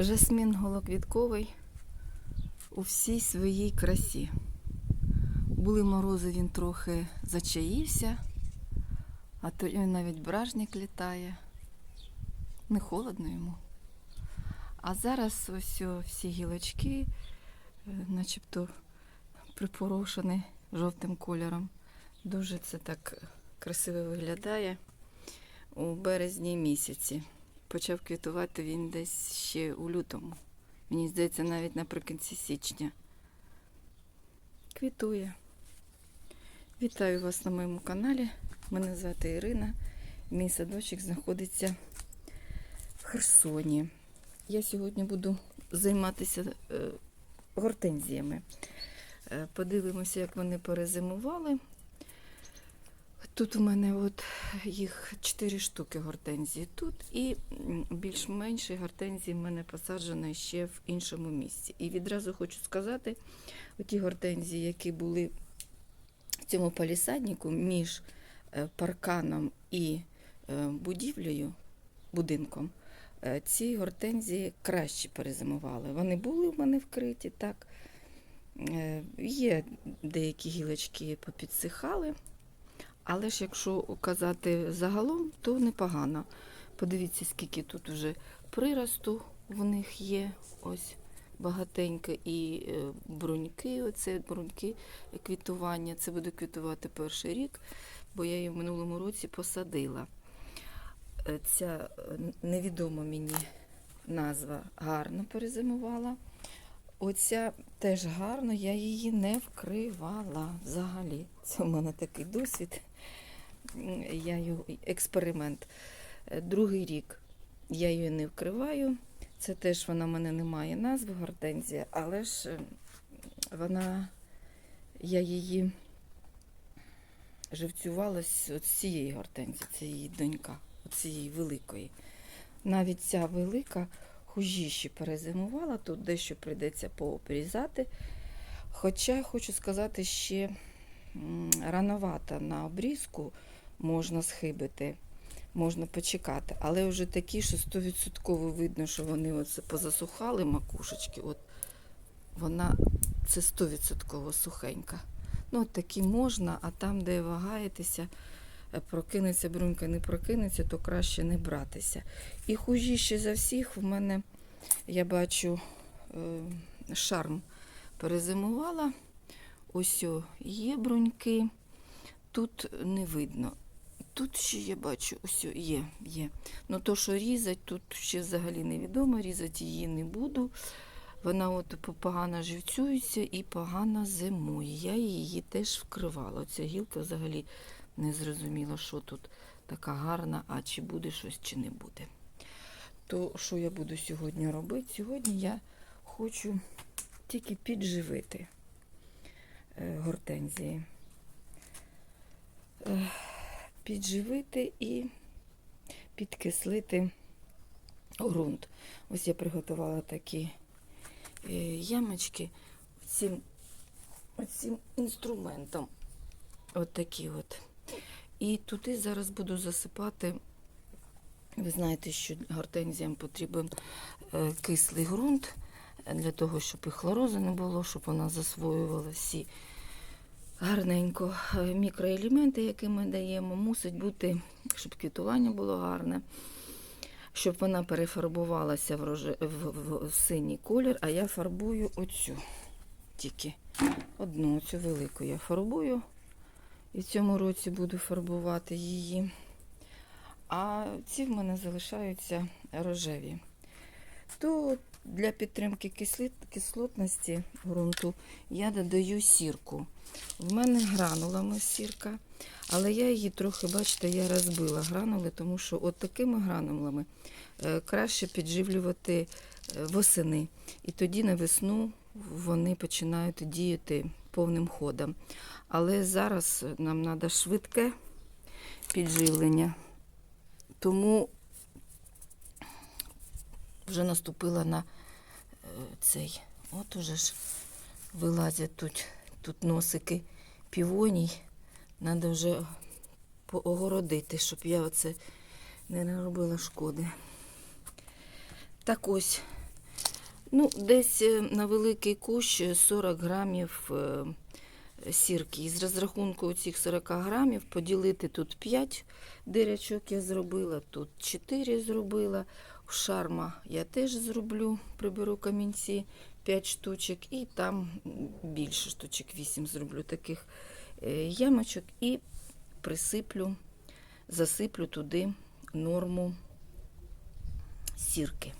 Жасмін голоквітковий у всій своїй красі. Були морози, він трохи зачаївся, а то він навіть бражник літає. Не холодно йому. А зараз ось всі гілочки, е, начебто припорошені жовтим кольором. Дуже це так красиво виглядає у березні місяці. Почав квітувати він десь ще у лютому. Мені здається, навіть наприкінці січня. Квітує. Вітаю вас на моєму каналі. Мене звати Ірина. Мій садочок знаходиться в Херсоні. Я сьогодні буду займатися е, гортензіями. Е, подивимося, як вони перезимували. Тут у мене от їх 4 штуки гортензії тут, і більш-менші гортензії в мене посаджені ще в іншому місці. І відразу хочу сказати, оті гортензії, які були в цьому палісаднику між е, парканом і е, будівлею, будинком, е, ці гортензії краще перезимували. Вони були в мене вкриті, так. Є деякі гілочки попідсихали. Але ж якщо казати загалом, то непогано. Подивіться, скільки тут вже приросту в них є. Ось багатенько. І е, бруньки, оце бруньки квітування. Це буде квітувати перший рік, бо я її в минулому році посадила. Е, Ця е, невідома мені назва гарно перезимувала. Оця теж гарно, я її не вкривала взагалі. Це в мене такий досвід. Я його, експеримент. Е, Другий рік я її не вкриваю. Це теж вона в мене не має назви гортензія, але ж е, вона, я її живцювала з цієї гортензії, це її донька, цієї великої. Навіть ця велика хужіші перезимувала, тут дещо прийдеться пообрізати. Хоча хочу сказати, ще рановато на обрізку можна схибити, можна почекати. Але вже такі, що 100% видно, що вони оце позасухали макушечки. От вона це 100% сухенька. Ну, такі можна, а там, де вагаєтеся, е, прокинеться брунька, не прокинеться, то краще не братися. І хужіше за всіх в мене, я бачу, е, шарм перезимувала. Ось є бруньки, тут не видно. Тут ще я бачу, ось є, є. Ну то, що різать, тут ще взагалі невідомо, різати її не буду. Вона от погано живцюється і погано зимує. Я її теж вкривала. Оця гілка взагалі не зрозуміла, що тут така гарна, а чи буде щось, чи не буде. То що я буду сьогодні робити? Сьогодні я хочу тільки підживити е, гортензії. Підживити і підкислити ґрунт. Ось я приготувала такі е, ямочки цим, цим інструментом. От такі от. І туди зараз буду засипати. Ви знаєте, що гортензіям потрібен е, кислий ґрунт для того, щоб і хлорози не було, щоб вона засвоювала всі гарненько Е, мікроелементи, які ми даємо, мусить бути, щоб квітування було гарне, щоб вона перефарбувалася в, роже... в, в, синій колір, а я фарбую оцю тільки одну, цю велику я фарбую. І в цьому році буду фарбувати її. А ці в мене залишаються рожеві. То для підтримки кислотності ґрунту я додаю сірку. В мене гранулами сірка, але я її трохи, бачите, я розбила гранули, тому що от такими гранулами е, краще підживлювати е, восени. І тоді на весну вони починають діяти повним ходом. Але зараз нам треба швидке підживлення. Тому вже наступила на цей. От уже ж вилазять тут, тут носики півоній. Треба вже поогородити, щоб я оце не наробила шкоди. Так ось Ну, десь е, на великий кущ е, 40 грамів е, сірки. Із розрахунку цих 40 грамів поділити тут 5 дирячок я зробила, тут 4 зробила. Шарма я теж зроблю, приберу камінці 5 штучок, і там більше штучок 8 зроблю таких е, ямочок і присиплю, засиплю туди норму сірки.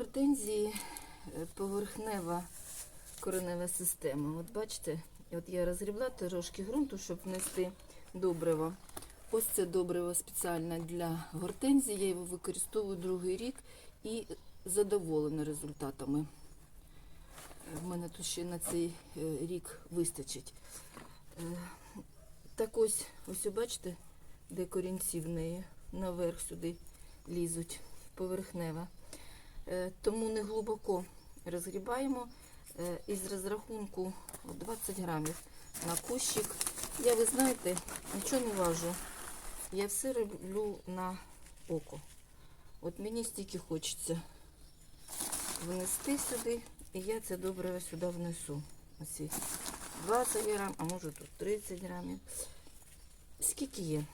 Гортензії е, поверхнева коренева система. От бачите, от я розгрібла трошки ґрунту, щоб внести добриво. Ось це добриво спеціальне для гортензії. Я його використовую другий рік і задоволена результатами. В мене тут ще на цей е, рік вистачить. Е, Так ось, ось бачите, де корінці в неї наверх сюди лізуть, поверхнева. Е, Тому не глибоко розгрібаємо е, із розрахунку 20 грамів на кущик. Я, ви знаєте, нічого не важу. Я все роблю на око. От мені стільки хочеться внести сюди, і я це добре сюди внесу. Оці 20 грам, а може тут 30 грамів. Скільки є?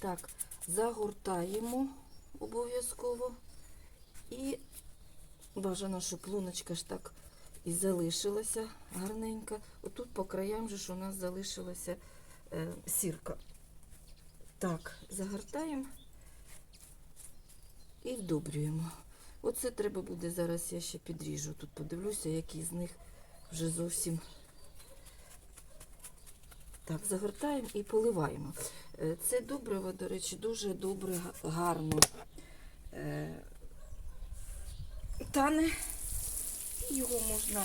Так, загортаємо обов'язково. І бажано, щоб луночка ж так і залишилася гарненька. Отут по краям же ж у нас залишилася е, сірка. Так, загортаємо і вдобрюємо. Оце треба буде зараз, я ще підріжу. Тут подивлюся, які з них вже зовсім. Так, загортаємо і поливаємо. Е, Це добриво, до речі, дуже добре, гарно е, тане. Його можна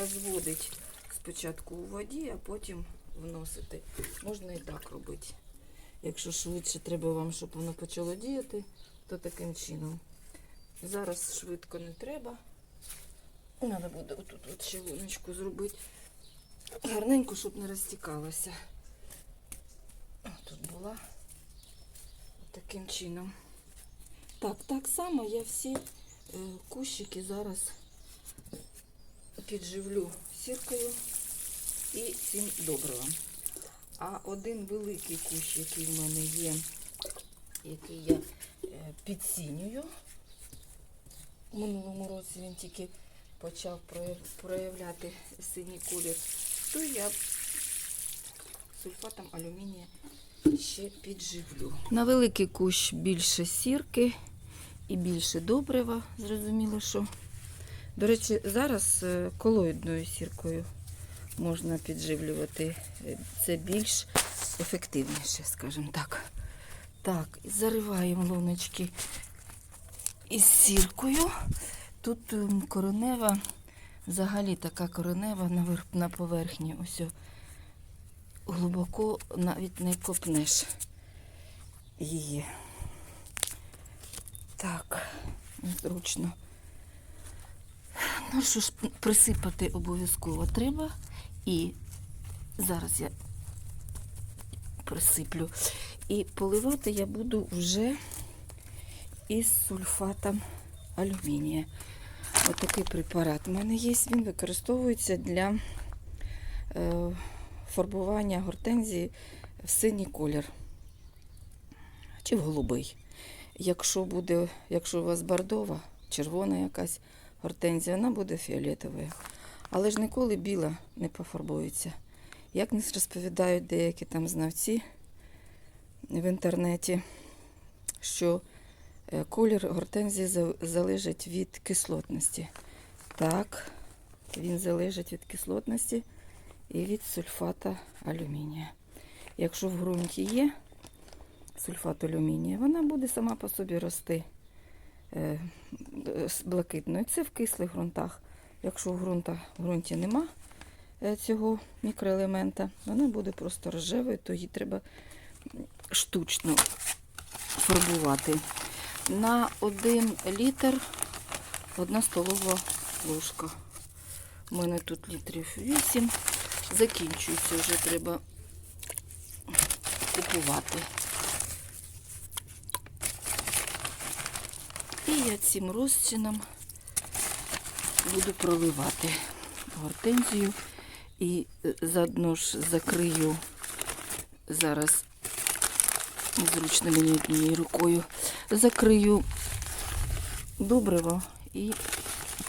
розводити спочатку у воді, а потім вносити. Можна і так робити. Якщо швидше треба вам, щоб воно почало діяти, то таким чином. Зараз швидко не треба. Треба буде отут от ще зробити. Гарненько, щоб не розтікалося. Тут була таким чином. Так, так само я всі кущики зараз підживлю сіркою і цим добривом. А один великий кущ, який в мене є, який я е, підсінюю. У минулому році він тільки почав проявляти синій колір, то я сульфатом алюмінія ще підживлю. На великий кущ більше сірки і більше добрива, зрозуміло, що. До речі, зараз е, колоїдною сіркою можна підживлювати. Е, Це більш ефективніше, скажімо так. Так, зариваємо луночки із сіркою. Тут ем, коренева, взагалі така коренева наверх, на поверхні. Ось глибоко навіть не копнеш її. Так, зручно. Ну що ж, присипати обов'язково треба. І зараз я присиплю. І поливати я буду вже із сульфатом алюмінія. Ось такий препарат у мене є. Він використовується для е, фарбування гортензії в синій колір чи в голубий. Якщо буде, якщо у вас бордова, червона якась гортензія, вона буде фіолетовою. Але ж ніколи біла не пофарбується. Як нас розповідають деякі там знавці в інтернеті, що е, колір гортензії залежить від кислотності. Так, він залежить від кислотності і від сульфата алюмінія. якщо в ґрунті є сульфат алюмінія, вона буде сама по собі рости е, з блакитною. Це в кислих ґрунтах. Якщо в, ґрунта, в ґрунті нема е, цього мікроелемента, вона буде просто рожевою, то її треба штучно фарбувати. На 1 літр одна столова ложка. У мене тут літрів 8. Закінчується, вже треба купувати. Я цим розчином буду проливати гортензію і е, заодно ж закрию зараз зручно мені однією рукою. Закрию добриво і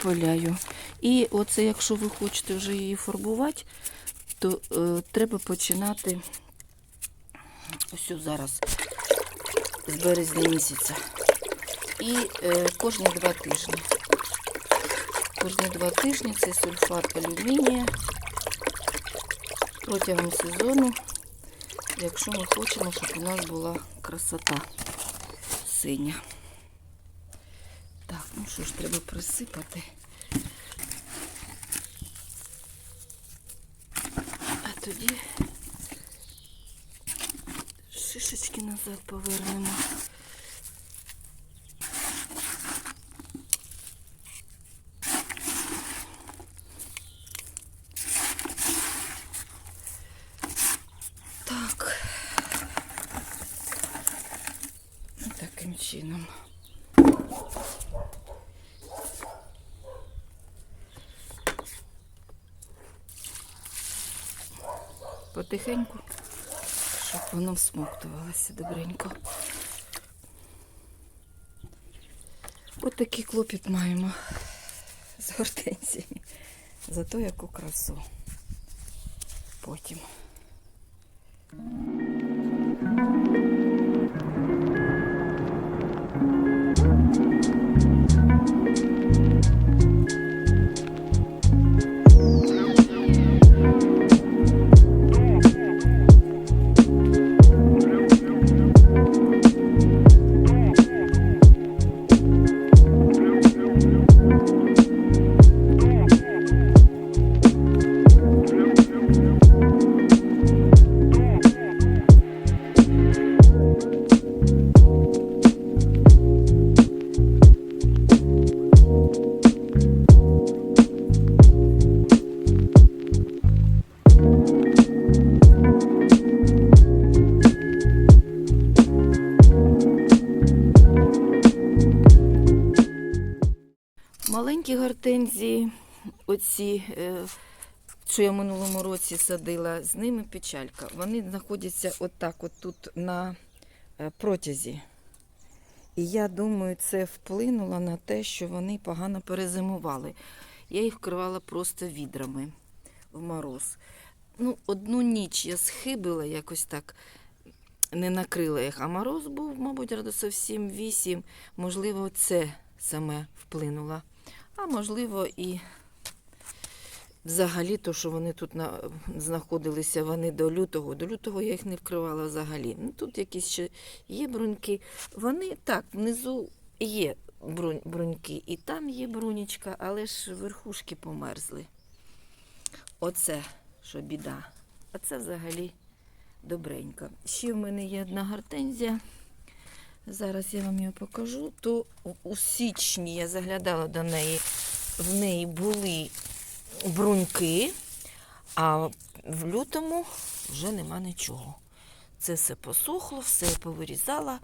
поляю. І оце, якщо ви хочете вже її фарбувати, то е, треба починати ось зараз, з березня місяця. І е, кожні два тижні. Кожні два тижні це сульфат алюмінія протягом сезону, якщо ми хочемо, щоб у нас була красота синя. Так, ну що ж, треба присипати. А тоді шишечки назад повернемо. Так. Таким чином. Потихеньку, щоб воно всмоктувалося добренько. От такий клопіт маємо з гортензіями. Зато яку красу. Потім. Гортензії, оці, е, що я минулому році садила, з ними печалька. Вони знаходяться отак, от тут на е, протязі. І я думаю, це вплинуло на те, що вони погано перезимували. Я їх вкривала просто відрами в мороз. Ну, одну ніч я схибила, якось так не накрила їх, а мороз був, мабуть, градусів 7-8. Можливо, це саме вплинуло. А можливо, і взагалі, то, що вони тут на, знаходилися вони до лютого. До лютого я їх не вкривала взагалі. Ну, тут якісь ще є бруньки. Вони так, внизу є брунь, бруньки, і там є брунічка, але ж верхушки померзли. Оце, що біда. А це взагалі добренько. Ще в мене є одна гортензія. Зараз я вам її покажу. То у- січні я заглядала до неї, в неї були бруньки, а в лютому вже нема нічого. Це все посохло, все повирізала.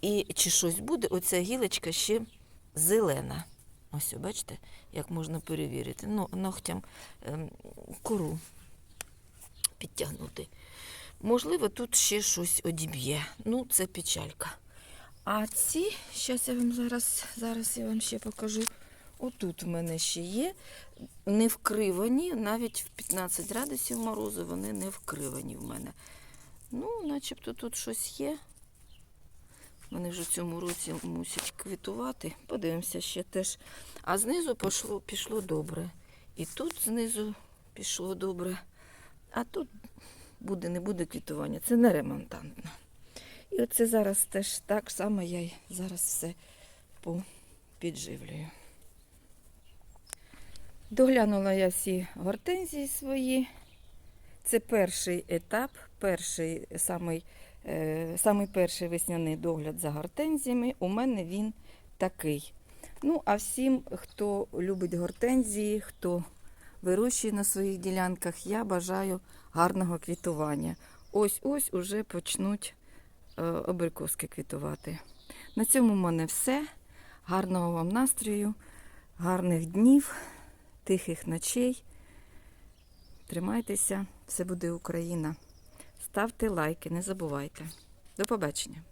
І чи щось буде, оця гілочка ще зелена. Ось, бачите, як можна перевірити. Ну, ногтям ем, кору підтягнути. Можливо, тут ще щось одіб'є. Ну, це печалька. А ці, зараз я вам зараз, зараз я вам ще покажу. Отут в мене ще є. Не вкривані, навіть в 15 градусів морозу вони не вкривані в мене. Ну, начебто тут щось є. Вони вже в цьому році мусять квітувати. Подивимося ще теж. А знизу пішло, пішло добре. І тут знизу пішло добре. А тут буде, не буде квітування. Це не ремонтантно. І оце зараз теж так само я й зараз все підживлюю. Доглянула я всі гортензії свої. Це перший етап, перший самий, е, самий перший весняний догляд за гортензіями. У мене він такий. Ну, а всім, хто любить гортензії, хто вирощує на своїх ділянках, я бажаю гарного квітування. Ось-ось уже почнуть е, абрикоски квітувати. На цьому в мене все. Гарного вам настрою, гарних днів, тихих ночей. Тримайтеся, все буде Україна. Ставте лайки, не забувайте. До побачення.